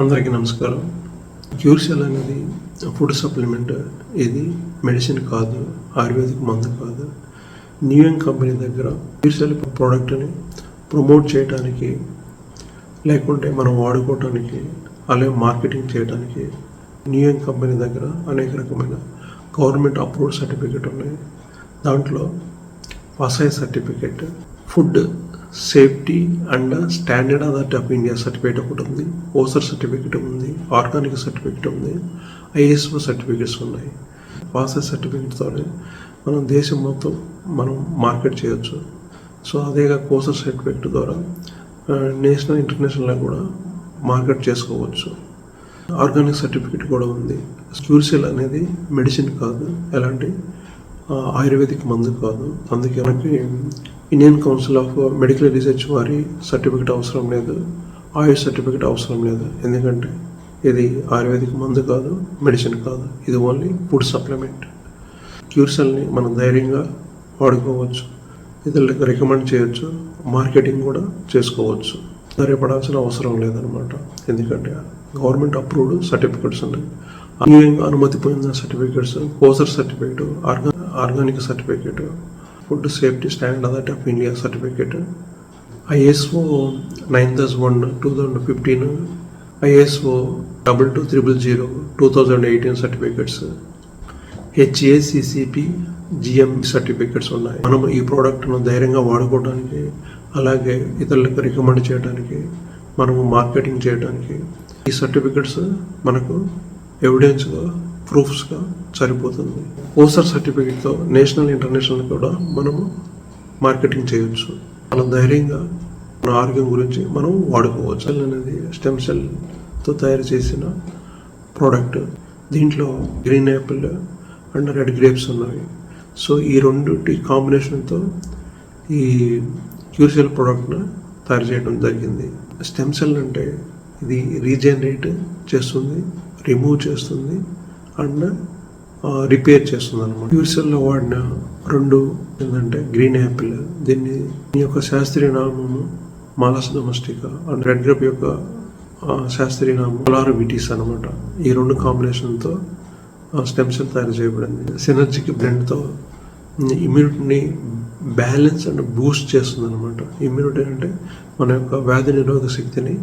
అందరికీ నమస్కారం. క్యూర్సెల్ అనేది ఫుడ్ సప్లిమెంట్. ఇది మెడిసిన్ కాదు ఆయుర్వేదిక్ మందు కాదు. న్యూయం కంపెనీ దగ్గర క్యూర్సెల్ ప్రోడక్ట్ని ప్రమోట్ చేయడానికి లేకుంటే మనం వాడుకోవటానికి అలాగే మార్కెటింగ్ చేయడానికి న్యూయం కంపెనీ దగ్గర అనేక రకమైన గవర్నమెంట్ అప్రూవ్డ్ సర్టిఫికేట్ ఉన్నాయి. దాంట్లో Vasai certificate food safety and standard authority of India certificate ఒకటి ఉంది. ఓసర్ సర్టిఫికేట్ ఉంది. ఆర్గానిక్ సర్టిఫికేట్ ఉంది. ఐఎస్ఓ సర్టిఫికేట్స్ ఉన్నాయి. వాసై సర్టిఫికేట్తో మనం దేశం మొత్తం మనం మార్కెట్ చేయొచ్చు. సో అదేగా కోసర్ సర్టిఫికేట్ ద్వారా నేషనల్ ఇంటర్నేషనల్ కూడా మార్కెట్ చేసుకోవచ్చు. ఆర్గానిక్ సర్టిఫికేట్ కూడా ఉంది. క్యూర్సెల్ అనేది మెడిసిన్ కాదు. ఎలాంటి? ఆయుర్వేదిక్ మందు కాదు. అందుకే మనకి Indian council of medical research వారి సర్టిఫికేట్ అవసరం లేదు. ఆయుష్ సర్టిఫికేట్ అవసరం లేదు. ఎందుకంటే ఇది ఆయుర్వేదిక్ మందు కాదు మెడిసిన్ కాదు. ఇది ఓన్లీ ఫుడ్ సప్లిమెంట్. క్యూర్సెల్ని మనం ధైర్యంగా వాడుకోవచ్చు. ఇతరులకు రికమెండ్ చేయొచ్చు. మార్కెటింగ్ కూడా చేసుకోవచ్చు. ధైర్యపడాల్సిన అవసరం లేదనమాట ఎందుకంటే గవర్నమెంట్ అప్రూవ్డ్ సర్టిఫికెట్స్ ఉన్నాయి. అనుమతి పొందిన certificates kosher certificate orga organic certificate food safety standard authority of India certificate ISO nine thus one two thousand fifteen ISO double two triple zero two thousand eighteen certificates HACCP GM certificates ఉన్నాయి. మనం ఈ ప్రోడక్ట్ను ధైర్యంగా వాడుకోవడానికి అలాగే ఇతరులకు recommend చేయడానికి మనము marketing చేయడానికి ఈ సర్టిఫికెట్స్ మనకు ఎవిడెన్స్గా ప్రూఫ్స్గా సరిపోతుంది. ఓసర్ సర్టిఫికేట్తో నేషనల్ ఇంటర్నేషనల్ కూడా మనము మార్కెటింగ్ చేయొచ్చు. మనం ధైర్యంగా మన ఆరోగ్యం గురించి మనం వాడుకోవచ్చు. సెల్ అనేది స్టెమ్ సెల్తో తయారు చేసిన ప్రోడక్ట్. దీంట్లో green apple and red grapes ఉన్నవి సో ఈ రెండుటి కాంబినేషన్తో ఈ క్యూర్సెల్ ప్రోడక్ట్ను తయారు చేయడం జరిగింది. స్టెమ్ సెల్ అంటే ఇది రీజనరేట్ చేస్తుంది రిమూవ్ చేస్తుంది అండ్ రిపేర్ చేస్తుంది అనమాట క్యూర్సెల్లో వాడిన రెండు ఏంటంటే గ్రీన్ యాపిల్ దీన్ని దీని యొక్క శాస్త్రీయ నామము Malus domestica and red grape యొక్క శాస్త్రీయ నామం పొలార్ విటీస్ అనమాట ఈ రెండు కాంబినేషన్తో స్టెమ్ సెల్ తయారు చేయబడింది. సినర్జిక్ బ్లెండ్తో ఇమ్యూనిటీని బ్యాలెన్స్ అండ్ బూస్ట్ చేస్తుంది అనమాట ఇమ్యూనిటీ అంటే మన యొక్క వ్యాధి నిరోధక శక్తిని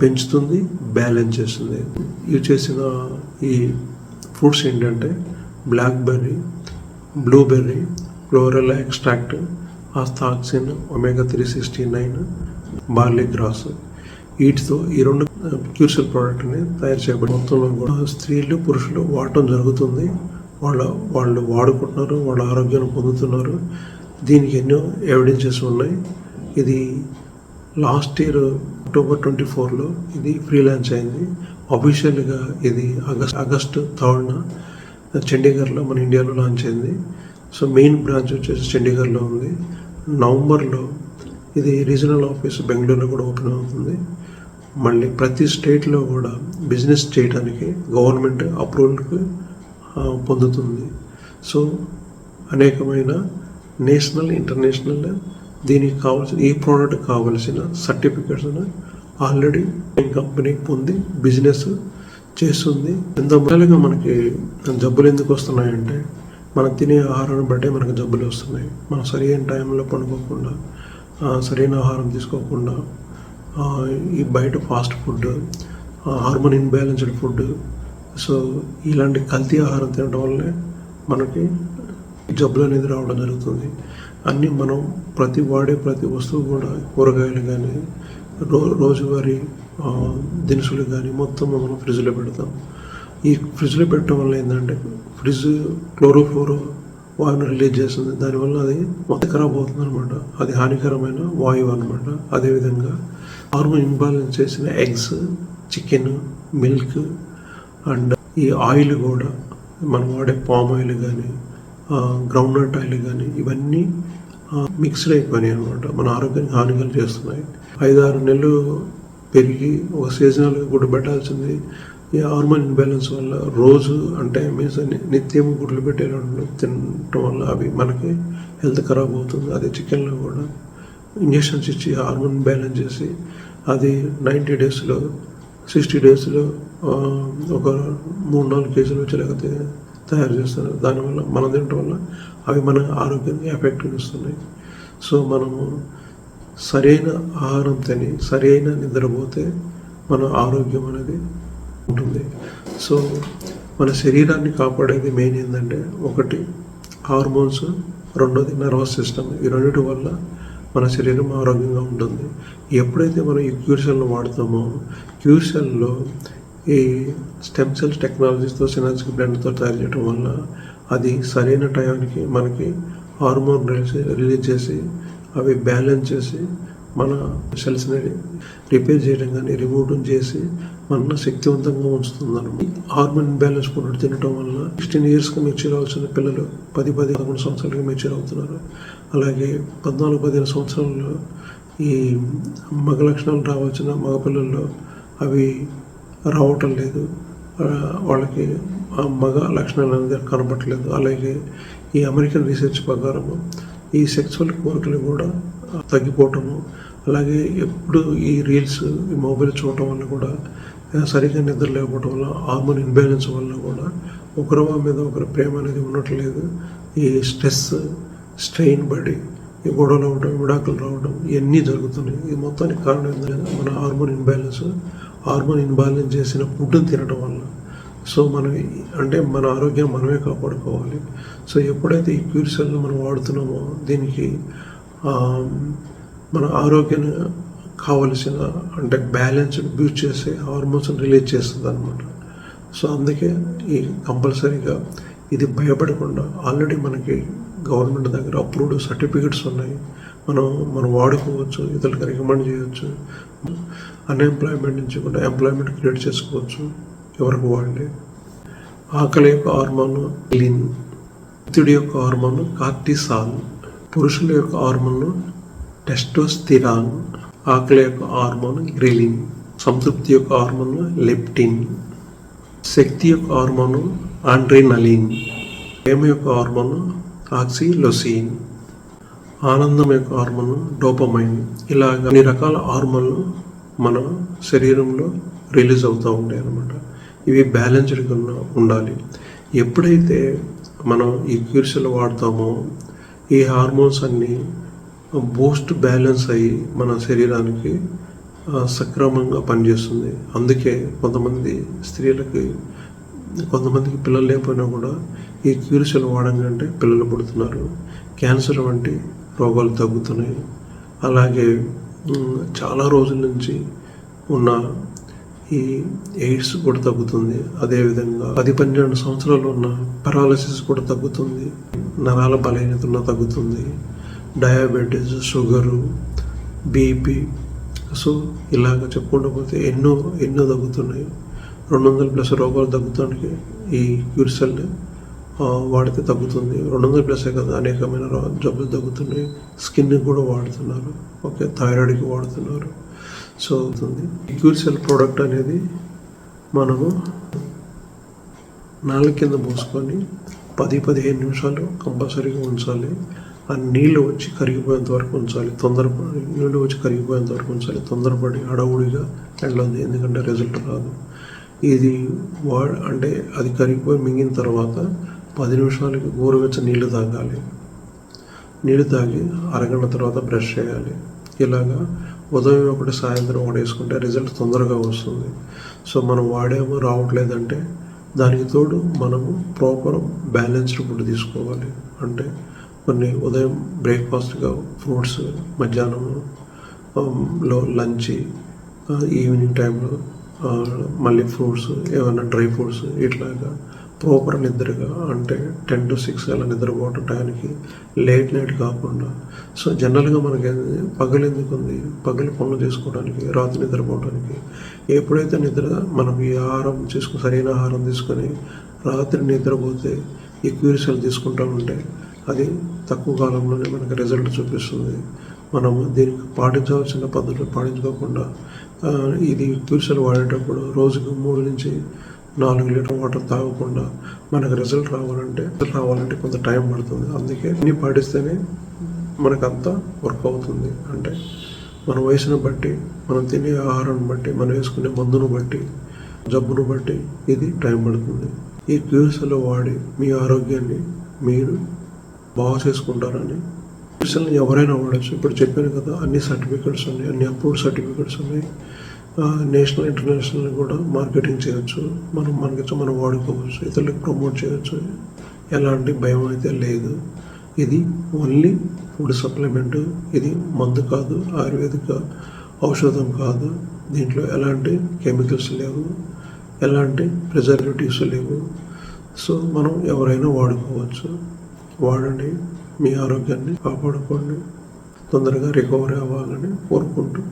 పెంచుతుంది బ్యాలెన్స్ చేస్తుంది. యూజ్ చేసిన ఈ ఫ్రూట్స్ ఏంటంటే blackberry blueberry chlorella extract astaxanthin omega three sixty nine barley grass. వీటితో ఈ రెండు క్యూర్సల్ ప్రోడక్ట్ని తయారు చేయబడి మొత్తంలో కూడా స్త్రీలు పురుషులు వాడటం జరుగుతుంది. వాళ్ళ వాళ్ళు వాడుకుంటున్నారు వాళ్ళ ఆరోగ్యాన్ని పొందుతున్నారు. దీనికి ఎన్నో ఎవిడెన్సెస్ ఉన్నాయి. ఇది లాస్ట్ ఇయర్ అక్టోబర్ ట్వంటీ ఫోర్లో ఇది ఫ్రీలాన్స్ అయింది. అఫీషియల్గా ఇది ఆగస్ట్ ఆగస్ట్ థర్డ్న చండీగఢ్లో మన ఇండియాలో లాంచ్ అయింది. సో మెయిన్ బ్రాంచ్ వచ్చేసి చండీగఢ్లో ఉంది. నవంబర్లో ఇది రీజనల్ ఆఫీస్ బెంగళూరులో కూడా ఓపెన్ అవుతుంది. మళ్ళీ ప్రతి స్టేట్లో కూడా బిజినెస్ చేయడానికి గవర్నమెంట్ అప్రూవల్కి పొందుతుంది. సో అనేకమైన నేషనల్ ఇంటర్నేషనల్ దీనికి కావాల్సిన ఈ ప్రోడక్ట్ కావాల్సిన సర్టిఫికేట్స్ ఆల్రెడీ కంపెనీ పొంది బిజినెస్ చేస్తుంది. ఎంత మొదలుగా మనకి జబ్బులు ఎందుకు వస్తున్నాయంటే మనం తినే ఆహారాన్ని బట్టే మనకు జబ్బులు వస్తున్నాయి. మనం సరైన టైంలో పండుకోకుండా సరైన ఆహారం తీసుకోకుండా ఈ బయట fast food hormone imbalanced food so ఇలాంటి కల్తీ ఆహారం తినడం వల్లే మనకి జబ్బులు అనేది రావడం జరుగుతుంది. అన్నీ మనం ప్రతి వాడే ప్రతి వస్తువు కూడా కూరగాయలు కానీ రో రోజువారీ దినుసులు కానీ మొత్తం మనం ఫ్రిడ్జ్లో పెడతాం. ఈ ఫ్రిడ్జ్లో పెట్టడం వల్ల ఏంటంటే ఫ్రిడ్జ్ క్లోరోఫ్లోరో వాయువును రిలీజ్ చేస్తుంది. దానివల్ల అది మొత్తం ఖరాబ్ అవుతుంది అనమాట అది హానికరమైన వాయువు అనమాట అదేవిధంగా హార్మోన్ ఇంబాలెన్స్ చేసిన ఎగ్స్ చికెన్ మిల్క్ అండ్ ఈ ఆయిల్ కూడా మనం వాడే పామ్ ఆయిల్ కానీ గ్రౌండ్ నట్ ఆయిల్ కానీ ఇవన్నీ మిక్స్డ్ అయిపోయినాయి అనమాట మన ఆరోగ్యానికి హానికలు చేస్తున్నాయి. ఐదారు నెలలు పెరిగి ఒక సీజనల్గా గుడ్డు పెట్టాల్సింది ఈ హార్మోన్ ఇన్బ్యాలెన్స్ వల్ల రోజు అంటే మీన్స్ నిత్యం గుడ్లు పెట్టేటప్పుడు తినటం వల్ల అవి మనకి హెల్త్ ఖరాబ్ అవుతుంది. అదే చికెన్లో కూడా ఇంజెక్షన్స్ ఇచ్చి హార్మోన్ బ్యాలెన్స్ చేసి అది నైంటీ డేస్లో సిక్స్టీ డేస్లో ఒక మూడు నాలుగు కేజీలు వచ్చేలాగా తయారు చేస్తారు. దానివల్ల మనం తినటం వల్ల అవి మన ఆరోగ్యానికి ఎఫెక్ట్ ఇస్తున్నాయి సో మనము సరైన ఆహారం తిని సరైన నిద్రపోతే మన ఆరోగ్యం అనేది ఉంటుంది. సో మన శరీరాన్ని కాపాడేది మెయిన్ ఏంటంటే ఒకటి హార్మోన్స్ రెండోది నర్వస్ సిస్టమ్. ఈ రెండింటి వల్ల మన శరీరం ఆరోగ్యంగా ఉంటుంది. ఎప్పుడైతే మనం ఈ క్యూర్సెల్ను వాడతామో క్యూర్సెల్లో ఈ స్టెమ్ సెల్స్ టెక్నాలజీతో సినాజిక్ బ్లెండ్తో తయారు చేయడం వల్ల అది సరైన టయానికి మనకి హార్మోన్ రిలీజ్ రిలీజ్ చేసి అవి బ్యాలెన్స్ చేసి మన సెల్స్ని రిపేర్ చేయడం కానీ రిమూవ్ చేసి మన శక్తివంతంగా ఉంచుతుంది హార్మోన్ బ్యాలెన్స్ ఫుడ్ తినడం వల్ల సిక్స్టీన్ ఇయర్స్కి మెచ్యూర్ అవ్వాల్సిన పిల్లలు పది పది పదకొండు సంవత్సరాలకి మెచ్యూర్ అవుతున్నారు. అలాగే పద్నాలుగు పదిహేను సంవత్సరాల్లో ఈ మగ లక్షణాలు రావాల్సిన మగ పిల్లల్లో అవి రావటం లేదు. వాళ్ళకి ఆ మగ లక్షణాలు అనేది కనబట్టలేదు అలాగే ఈ అమెరికన్ రీసెర్చ్ ప్రకారము ఈ సెక్సువల్ కోరికలు కూడా తగ్గిపోవటము అలాగే ఎప్పుడు ఈ రీల్స్ ఈ మొబైల్ చూడటం వల్ల కూడా సరిగ్గా నిద్ర లేకపోవడం వల్ల హార్మోన్ ఇన్బ్యాలెన్స్ వల్ల కూడా ఒకరి మీద ఒకరి ప్రేమ అనేది ఉండట్లేదు. ఈ స్ట్రెస్ స్ట్రెయిన్ పడి ఈ గొడవలు అవ్వడం విడాకులు రావడం ఇవన్నీ జరుగుతున్నాయి. ఇది మొత్తానికి కారణం ఏంటంటే మన హార్మోన్ ఇన్బ్యాలెన్స్ హార్మోన్ ఇన్బ్యాలెన్స్ చేసిన ఫుడ్ని తినడం వల్ల. సో మనం అంటే మన ఆరోగ్యం మనమే కాపాడుకోవాలి. సో ఎప్పుడైతే ఈ క్యూర్ మనం వాడుతున్నామో దీనికి మన ఆరోగ్యాన్ని కావలసిన అంటే బ్యాలెన్స్ని బ్యూస్ చేసే హార్మోన్స్ని రిలీజ్ చేస్తుంది అనమాట సో అందుకే ఈ కంపల్సరీగా ఇది భయపడకుండా ఆల్రెడీ మనకి గవర్నమెంట్ దగ్గర అప్రూవ్డ్ సర్టిఫికెట్స్ ఉన్నాయి. మనం మనం వాడుకోవచ్చు ఇతరులకు రికమెండ్ చేయవచ్చు అన్ఎంప్లాయ్మెంట్ నుంచి కూడా ఎంప్లాయ్మెంట్ క్రియేట్ చేసుకోవచ్చు ఎవరికి వాళ్ళే. ఆకలి యొక్క హార్మోన్ లిన్ ఒత్తిడి యొక్క హార్మోన్ కార్టిసాల్ పురుషుల యొక్క హార్మోన్ టెస్టోస్టిరాన్. ఆకలి యొక్క హార్మోన్ గ్రిలిన్. సంతృప్తి యొక్క హార్మోన్ లెప్టిన్. శక్తి యొక్క హార్మోన్ ఆండ్రినలిన్. ప్రేమ యొక్క హార్మోన్ ఆక్సిలోసిన్. ఆనందం యొక్క హార్మోన్ డోపమైన్. ఇలాగ అన్ని రకాల హార్మోన్లు మన శరీరంలో రిలీజ్ అవుతూ ఉంటాయి అన్నమాట. ఇవి బ్యాలెన్స్డ్గా ఉండాలి. ఎప్పుడైతే మనం ఈ క్యూర్సెల్ వాడతామో ఈ హార్మోన్స్ అన్నీ బూస్ట్ బ్యాలెన్స్ అయ్యి మన శరీరానికి సక్రమంగా పనిచేస్తుంది. అందుకే కొంతమంది స్త్రీలకి కొంతమందికి పిల్లలు లేకపోయినా కూడా ఈ క్యూరిసెల్ వాడంగానే పిల్లలు పుడుతున్నారు. క్యాన్సర్ వంటి రోగాలు తగ్గుతున్నాయి. అలాగే చాలా రోజుల నుంచి ఉన్న ఈ ఎయిడ్స్ కూడా తగ్గుతుంది. అదేవిధంగా పది పన్నెండు సంవత్సరాలు ఉన్న పెరాలసిస్ కూడా తగ్గుతుంది. నరాల బలహీనత ఉన్న తగ్గుతుంది. Diabetes sugar BP. సో ఇలాగ చెప్పుకుంటూ పోతే ఎన్నో ఎన్నో తగ్గుతున్నాయి. రెండు వందల ప్లస్ రోగాలు తగ్గుతానికి ఈ క్యూర్సెల్ వాడితే తగ్గుతుంది. రెండు వందల ప్లసే కదా అనేకమైన జబ్బులు తగ్గుతున్నాయి. స్కిన్ కూడా వాడుతున్నారు. ఓకే థైరాయిడ్కి వాడుతున్నారు. సో అవుతుంది. ఈ క్యూర్సెల్ ప్రోడక్ట్ అనేది మనము నాలుగు కింద పోసుకొని పది పదిహేను నిమిషాలు కంపల్సరీగా ఉంచాలి. ఆ నీళ్ళు వచ్చి కరిగిపోయేంత వరకు ఉంచాలి. తొందరపడి నీళ్ళు వచ్చి కరిగిపోయేంత వరకు ఉంచాలి. తొందరపడి అడవుడిగా వెళ్ళదు ఎందుకంటే రిజల్ట్ రాదు. ఇది వా అంటే అది కరిగిపోయి మింగిన తర్వాత పది నిమిషాలకి గోరువెచ్చ నీళ్ళు తాగాలి. నీళ్ళు తాగి అరగంట తర్వాత బ్రష్ చేయాలి. ఇలాగా ఉదయం ఒకటి సాయంత్రం ఒకటి వేసుకుంటే రిజల్ట్ తొందరగా వస్తుంది. సో మనం వాడేమో రావట్లేదంటే దానికి తోడు మనము ప్రాపర్ బ్యాలెన్స్డ్ ఫుడ్ తీసుకోవాలి. అంటే కొన్ని ఉదయం బ్రేక్ఫాస్ట్గా ఫ్రూట్స్ మధ్యాహ్నం లో లంచ్ ఈవినింగ్ టైంలో మళ్ళీ ఫ్రూట్స్ ఏమైనా డ్రై ఫ్రూట్స్ ఇట్లాగా ప్రాపర్ నిద్రగా అంటే టెన్ టు సిక్స్ అలా నిద్రపోవటం టైంకి లేట్ నైట్ కాకుండా. సో జనరల్గా మనకి ఏంది, పగలు ఎందుకు ఉంది పగలు పనులు చేసుకోవడానికి రాత్రి నిద్రపోవడానికి ఎప్పుడైతే నిద్ర మనం ఈ ఆహారం చేసుకుని సరైన ఆహారం తీసుకొని రాత్రి నిద్రపోతే ఈ క్యూరిసెల్ తీసుకుంటా ఉంటే అది తక్కువ కాలంలోనే మనకి రిజల్ట్ చూపిస్తుంది. మనం దీనికి పాటించవలసిన పద్ధతులు పాటించుకోకుండా ఇది క్యూరిసెల్ వాడేటప్పుడు రోజుకు మూడు నుంచి నాలుగు లీటర్ వాటర్ తాగకుండా మనకు రిజల్ట్ రావాలంటే రావాలంటే కొంత టైం పడుతుంది. అందుకే ఇన్ని పాటిస్తేనే మనకంతా వర్క్ అవుతుంది. అంటే మన వయసును బట్టి మనం తినే ఆహారాన్ని బట్టి మనం వేసుకునే మందును బట్టి జబ్బును బట్టి ఇది టైం పడుతుంది. ఈ క్యూఎస్ఎల్ వాడి మీ ఆరోగ్యాన్ని మీరు బాగు చేసుకుంటారని క్యూఎస్ఎల్ని ఎవరైనా వాడచ్చు. ఇప్పుడు చెప్పాను కదా అన్ని సర్టిఫికెట్స్ ఉన్నాయి అన్ని అప్రూవ్డ్ సర్టిఫికెట్స్ ఉన్నాయి. నేషనల్ ఇంటర్నేషనల్ కూడా మార్కెటింగ్ చేయొచ్చు. మనం మనకి మనం వాడుకోవచ్చు ఇతరులకు ప్రమోట్ చేయొచ్చు. ఎలాంటి భయం అయితే లేదు. ఇది ఓన్లీ ఫుడ్ సప్లిమెంట్ ఇది మందు కాదు ఆయుర్వేదిక ఔషధం కాదు. దీంట్లో ఎలాంటి కెమికల్స్ లేవు ఎలాంటి ప్రిజర్వేటివ్స్ లేవు. సో మనం ఎవరైనా వాడుకోవచ్చు. వాడండి మీ ఆరోగ్యాన్ని కాపాడుకోండి. తొందరగా రికవరీ అవ్వాలని కోరుకుంటూ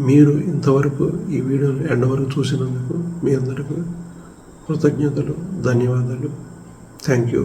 మీరు ఇంతవరకు ఈ వీడియోని ఎండ వరకు చూసినందుకు మీ అందరికీ కృతజ్ఞతలు ధన్యవాదాలు. Thank you